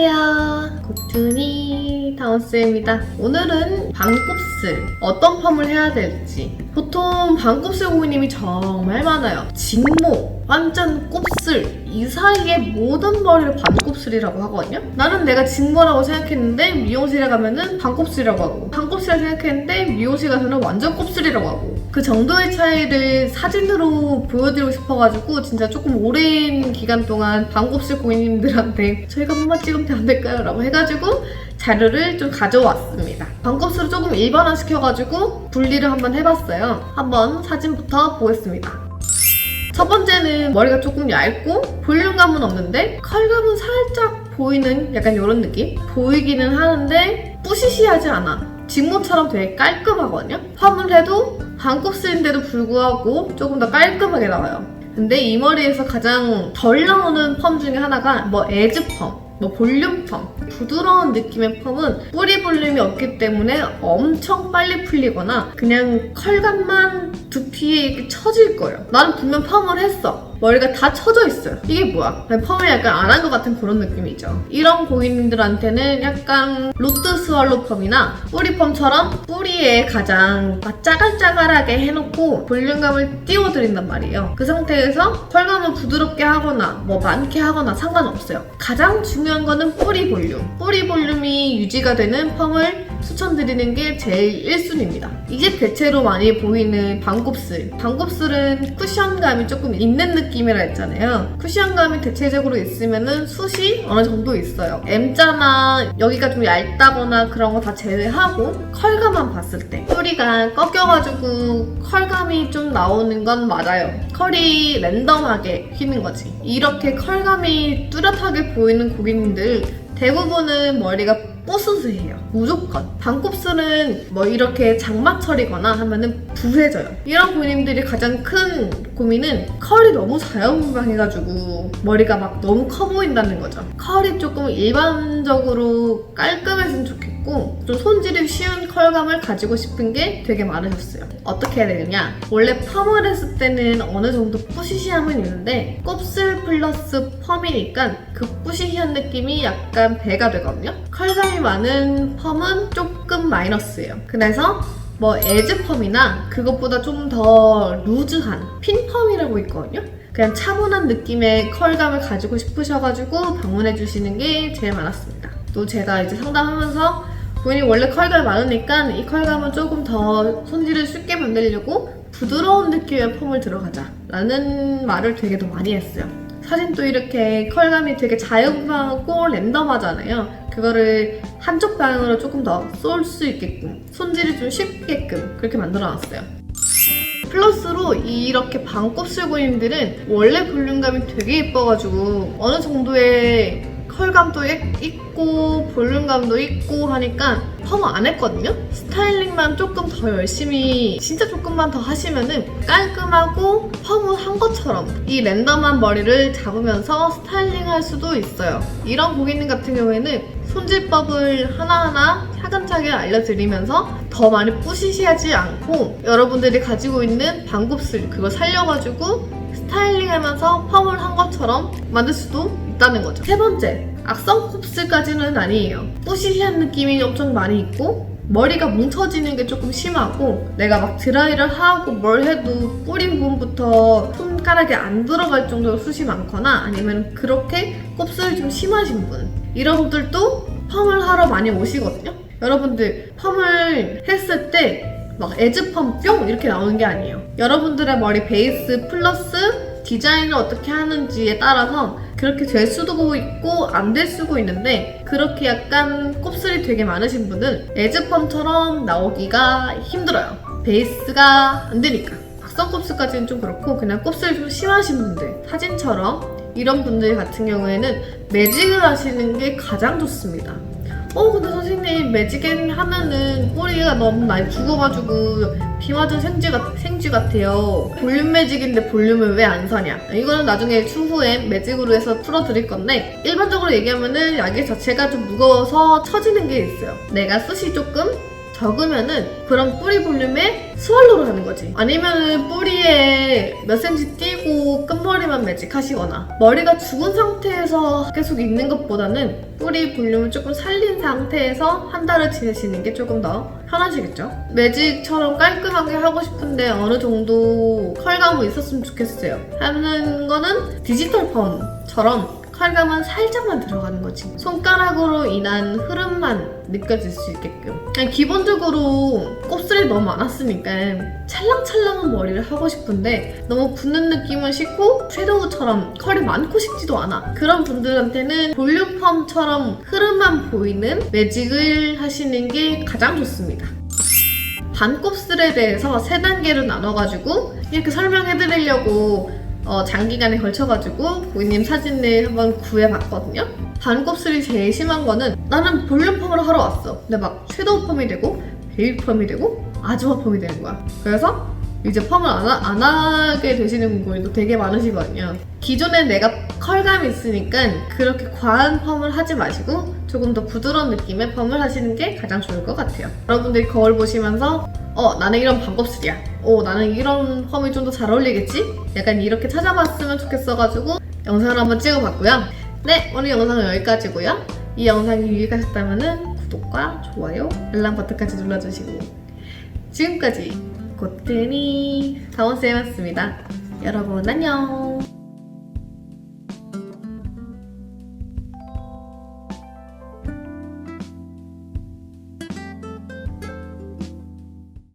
안녕하세요. 고준이 다운스입니다. 오늘은 반곱슬 어떤 펌을 해야 될지 보통 반곱슬 고객님이 정말 많아요. 직모, 완전 곱슬 이 사이에 모든 머리를 반곱슬이라고 하거든요. 나는 내가 직모라고 생각했는데 미용실에 가면은 반곱슬이라고 하고 반곱슬이라고 생각했는데 미용실 가서는 완전 곱슬이라고 하고 그 정도의 차이를 사진으로 보여드리고 싶어가지고 진짜 조금 오랜 기간 동안 반곱슬 고객님들한테 저희가 한 번만 찍으면 안 될까요? 라고 해가지고 자료를 좀 가져왔습니다. 반곱슬을 조금 일반화 시켜가지고 분리를 한번 해봤어요. 한번 사진부터 보겠습니다. 첫 번째는 머리가 조금 얇고 볼륨감은 없는데 컬감은 살짝 보이는 약간 이런 느낌? 보이기는 하는데 뿌시시하지 않아. 직모처럼 되게 깔끔하거든요. 펌을 해도 반곱슬인데도 불구하고 조금 더 깔끔하게 나와요. 근데 이 머리에서 가장 덜 나오는 펌 중에 하나가 뭐 에즈 펌, 뭐 볼륨 펌. 부드러운 느낌의 펌은 뿌리 볼륨이 없기 때문에 엄청 빨리 풀리거나 그냥 컬감만 두피에 이렇게 처질 거예요. 나는 분명 펌을 했어. 머리가 다 처져 있어요. 이게 뭐야? 펌을 약간 안 한 것 같은 그런 느낌이죠. 이런 고객님들한테는 약간 로트 스왈로 펌이나 뿌리 펌처럼 뿌리에 가장 짜갈짜갈하게 해놓고 볼륨감을 띄워드린단 말이에요. 그 상태에서 컬감을 부드럽게 하거나 뭐 많게 하거나 상관없어요. 가장 중요한 거는 뿌리 볼륨. 뿌리 볼륨이 유지가 되는 펌을 추천드리는 게 제일 1순위입니다. 이게 대체로 많이 보이는 반곱슬. 반곱슬은 쿠션감이 조금 있는 느낌 이라 했잖아요. 쿠션감이 대체적으로 있으면은 숱이 어느 정도 있어요. M자나 여기가 좀 얇다거나 그런 거 다 제외하고 컬감만 봤을 때 뿌리가 꺾여가지고 컬감이 좀 나오는 건 맞아요. 컬이 랜덤하게 휘는 거지. 이렇게 컬감이 뚜렷하게 보이는 고객님들 대부분은 머리가 뽀스스 해요. 무조건. 반곱슬은 뭐 이렇게 장마철이거나 하면은 부해져요. 이런 고객님들이 가장 큰 고민은 컬이 너무 자연분방해가지고 머리가 막 너무 커 보인다는 거죠. 컬이 조금 일반적으로 깔끔했으면 좋겠고 좀 손질이 쉬운 컬감을 가지고 싶은 게 되게 많으셨어요. 어떻게 해야 되느냐? 원래 펌을 했을 때는 어느 정도 뿌시시함은 있는데 곱슬 플러스 펌이니까 그 뿌시시한 느낌이 약간 배가 되거든요. 컬감이 많은 펌은 조금 마이너스예요. 그래서 뭐 에즈 펌이나 그것보다 좀 더 루즈한 핀 펌이라고 있거든요. 그냥 차분한 느낌의 컬감을 가지고 싶으셔가지고 방문해 주시는 게 제일 많았습니다. 또 제가 이제 상담하면서 본인이 원래 컬감이 많으니까 이 컬감은 조금 더 손질을 쉽게 만들려고 부드러운 느낌의 펌을 들어가자 라는 말을 되게 더 많이 했어요. 사진도 이렇게 컬감이 되게 자연분방하고 랜덤하잖아요. 그거를 한쪽 방향으로 조금 더 쏠 수 있게끔 손질이 좀 쉽게끔 그렇게 만들어놨어요. 플러스로 이렇게 반곱슬 고님들은 원래 볼륨감이 되게 예뻐가지고 어느 정도의 컬감도 있- 있고 볼륨감도 있고 하니까 펌 안 했거든요? 스타일링만 조금 더 열심히 진짜 조금만 더 하시면은 깔끔하고 펌을 한 것처럼 이 랜덤한 머리를 잡으면서 스타일링 할 수도 있어요. 이런 고객님 같은 경우에는 손질법을 하나하나 차근차근 알려드리면서 더 많이 뿌시시하지 않고 여러분들이 가지고 있는 반곱슬 그거 살려가지고 스타일링 하면서 펌을 한 것처럼 만들 수도 있다는 거죠. 세 번째, 악성 곱슬까지는 아니에요. 뿌시시한 느낌이 엄청 많이 있고 머리가 뭉쳐지는 게 조금 심하고 내가 막 드라이를 하고 뭘 해도 뿌리 부분부터 손가락에 안 들어갈 정도로 숱이 많거나 아니면 그렇게 곱슬이 좀 심하신 분 이런 분들도 펌을 하러 많이 오시거든요. 여러분들 펌을 했을 때 막 에즈펌 뿅 이렇게 나오는 게 아니에요. 여러분들의 머리 베이스 플러스 디자인을 어떻게 하는지에 따라서 그렇게 될 수도 있고 안 될 수도 있는데 그렇게 약간 곱슬이 되게 많으신 분은 에즈펌처럼 나오기가 힘들어요. 베이스가 안 되니까. 악성 곱슬까지는 좀 그렇고 그냥 곱슬이 좀 심하신 분들 사진처럼 이런 분들 같은 경우에는 매직을 하시는 게 가장 좋습니다. 어 근데 선생님 매직엔 하면은 뿌리가 너무 많이 죽어가지고 비 맞은 생쥐, 같, 생쥐 같아요. 볼륨 매직인데 볼륨을 왜 안 사냐? 이거는 나중에 추후에 매직으로 해서 풀어드릴 건데 일반적으로 얘기하면은 약의 자체가 좀 무거워서 처지는 게 있어요. 내가 숱이 조금 적으면은 그런 뿌리 볼륨에 스왈로를 하는 거지 아니면은 뿌리에 때몇 cm 띄고 끝머리만 매직하시거나 머리가 죽은 상태에서 계속 있는 것보다는 뿌리 볼륨을 조금 살린 상태에서 한 달을 지내시는 게 조금 더 편하시겠죠? 매직처럼 깔끔하게 하고 싶은데 어느 정도 컬감은 있었으면 좋겠어요. 하는 거는 디지털 펌처럼 컬감은 살짝만 들어가는 거지. 손가락으로 인한 흐름만 느껴질 수 있게끔. 그냥 기본적으로 곱슬이 너무 많았으니까 찰랑찰랑한 머리를 하고 싶은데 너무 붙는 느낌은 싫고 섀도우처럼 컬이 많고 싶지도 않아. 그런 분들한테는 볼륨 펌처럼 흐름만 보이는 매직을 하시는 게 가장 좋습니다. 반곱슬에 대해서 세 단계로 나눠가지고 이렇게 설명해드리려고 어, 장기간에 걸쳐가지고 고객님 사진을 한번 구해봤거든요. 반곱슬이 제일 심한 거는 나는 볼륨 펌을 하러 왔어. 근데 막 섀도우 펌이 되고 베이비 펌이 되고 아주마 펌이 되는 거야. 그래서 이제 펌을 안, 하, 안 하게 되시는 분들도 되게 많으시거든요. 기존에 내가 컬감이 있으니까 그렇게 과한 펌을 하지 마시고 조금 더 부드러운 느낌의 펌을 하시는 게 가장 좋을 것 같아요. 여러분들이 거울 보시면서 어 나는 이런 반곱슬이야. 어 나는 이런 펌이 좀 더 잘 어울리겠지? 약간 이렇게 찾아봤으면 좋겠어가지고 영상을 한번 찍어봤고요. 네 오늘 영상은 여기까지고요. 이 영상이 유익하셨다면 구독과 좋아요, 알람 버튼까지 눌러주시고 지금까지 고트니 다원쌤이었습니다. 여러분 안녕.